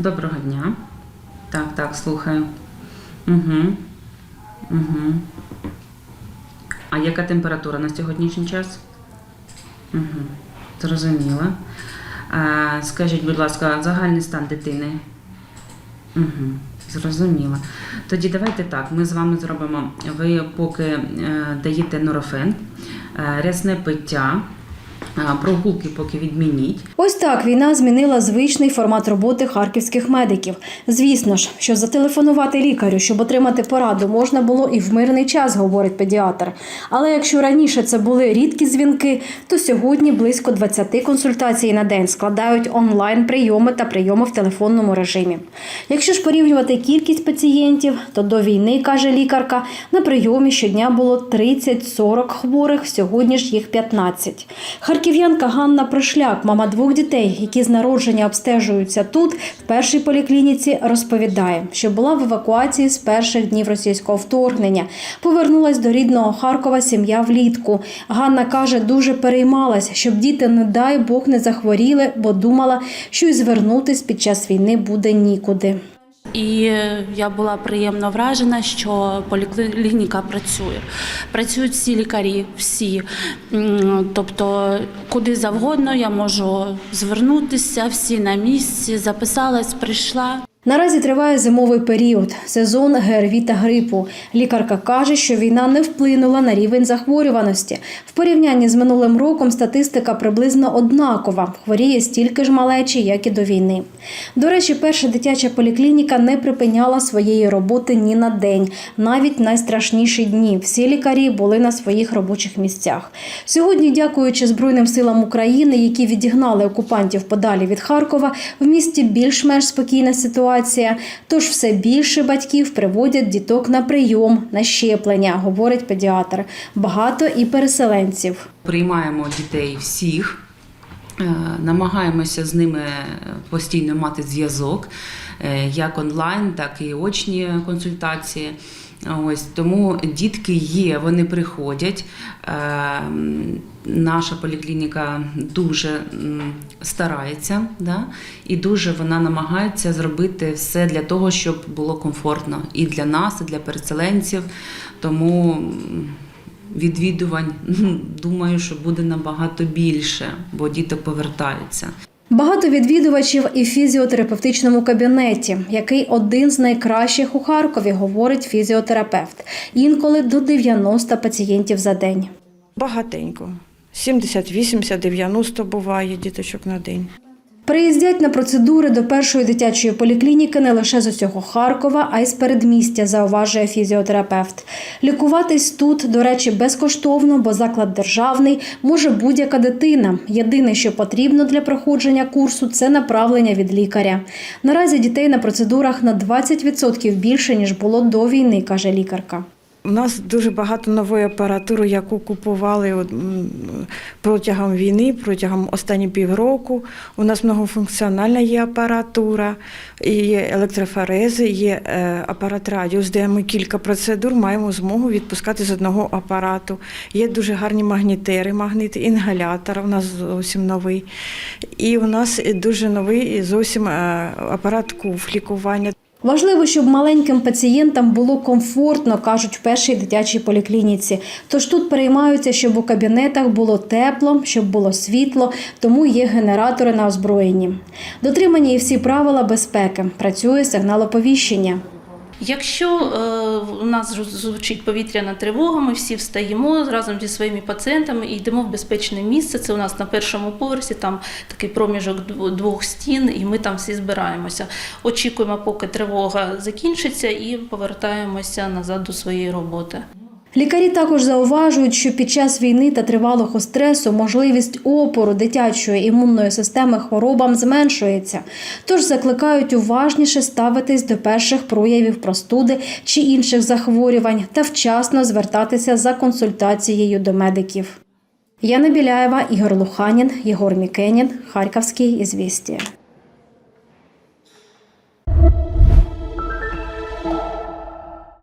Доброго дня. Так, так, слухаю. Угу. Угу. А яка температура на сьогоднішній час? Угу. Зрозуміла. А, скажіть, будь ласка, загальний стан дитини? Угу. Зрозуміла. Тоді давайте так, ми з вами зробимо. Ви поки е, даєте норофен, е, рясне пиття, прогулки поки відмініть. Ось так війна змінила звичний формат роботи харківських медиків. Звісно ж, що зателефонувати лікарю, щоб отримати пораду, можна було і в мирний час, говорить педіатр. Але якщо раніше це були рідкі дзвінки, то сьогодні близько 20 консультацій на день складають онлайн прийоми та прийоми в телефонному режимі. Якщо ж порівнювати кількість пацієнтів, то до війни, каже лікарка, на прийомі щодня було 30-40 хворих, сьогодні ж їх 15. Харків'янка Ганна Пришляк, мама двох дітей, які з народження обстежуються тут, в першій поліклініці, розповідає, що була в евакуації з перших днів російського вторгнення. Повернулась до рідного Харкова сім'я влітку. Ганна каже, дуже переймалась, щоб діти, не дай Бог, не захворіли, бо думала, що й звернутись під час війни буде нікуди. І е, я була приємно вражена, що поліклініка працює. Працюють всі лікарі, всі. Тобто, куди завгодно я можу звернутися, всі на місці, записалась, прийшла. Наразі триває зимовий період, сезон ГРВІ та грипу. Лікарка каже, що війна не вплинула на рівень захворюваності. В порівнянні з минулим роком статистика приблизно однакова. Хворіє стільки ж малечі, як і до війни. До речі, перша дитяча поліклініка не припиняла своєї роботи ні на день, навіть найстрашніші дні. Всі лікарі були на своїх робочих місцях. Сьогодні, дякуючи Збройним силам України, які відігнали окупантів подалі від Харкова, в місті більш-менш спокійна ситуація. Тож все більше батьків приводять діток на прийом, на щеплення, говорить педіатр. Багато і переселенців. Приймаємо дітей всіх, е, намагаємося з ними постійно мати зв'язок, е, як онлайн, так і очні консультації. Ось тому дітки є, вони приходять. Е, Наша поліклініка дуже старається, да? і дуже вона намагається зробити все для того, щоб було комфортно і для нас, і для переселенців. Тому відвідувань думаю, що буде набагато більше, бо діти повертаються. Багато відвідувачів і фізіотерапевтичному кабінеті, який один з найкращих у Харкові, говорить фізіотерапевт. Інколи до 90 пацієнтів за день. Багатенько. 70, 80, 90 буває діточок на день. Приїздять на процедури до першої дитячої поліклініки не лише з усього Харкова, а й з передмістя, зауважує фізіотерапевт. Лікуватись тут, до речі, безкоштовно, бо заклад державний може будь-яка дитина. Єдине, що потрібно для проходження курсу, це направлення від лікаря. Наразі дітей на процедурах на 20% більше ніж було до війни, каже лікарка. У нас дуже багато нової апаратури, яку купували протягом війни, протягом останніх півроку. У нас многофункціональна є апаратура, є електрофорези, є е, апарат радіус, де ми кілька процедур маємо змогу відпускати з одного апарату. Є дуже гарні магнітери, магнити, інгалятор у нас зовсім новий. І у нас дуже новий зовсім е, апарат КУФ лікування. Важливо, щоб маленьким пацієнтам було комфортно, кажуть в першій дитячій поліклініці. Тож тут переймаються, щоб у кабінетах було тепло, щоб було світло, тому є генератори на озброєнні. Дотримані і всі правила безпеки. Працює сигналоповіщення. Якщо е, у нас звучить повітряна тривога, ми всі встаємо разом зі своїми пацієнтами і йдемо в безпечне місце. Це у нас на першому поверсі, там такий проміжок дв- двох стін, і ми там всі збираємося. Очікуємо, поки тривога закінчиться, і повертаємося назад до своєї роботи. Лікарі також зауважують, що під час війни та тривалого стресу можливість опору дитячої імунної системи хворобам зменшується. Тож закликають уважніше ставитись до перших проявів простуди чи інших захворювань та вчасно звертатися за консультацією до медиків. Яна Біляєва, Ігор Луханін, Єгор Мікенін, Харківський ізвістія.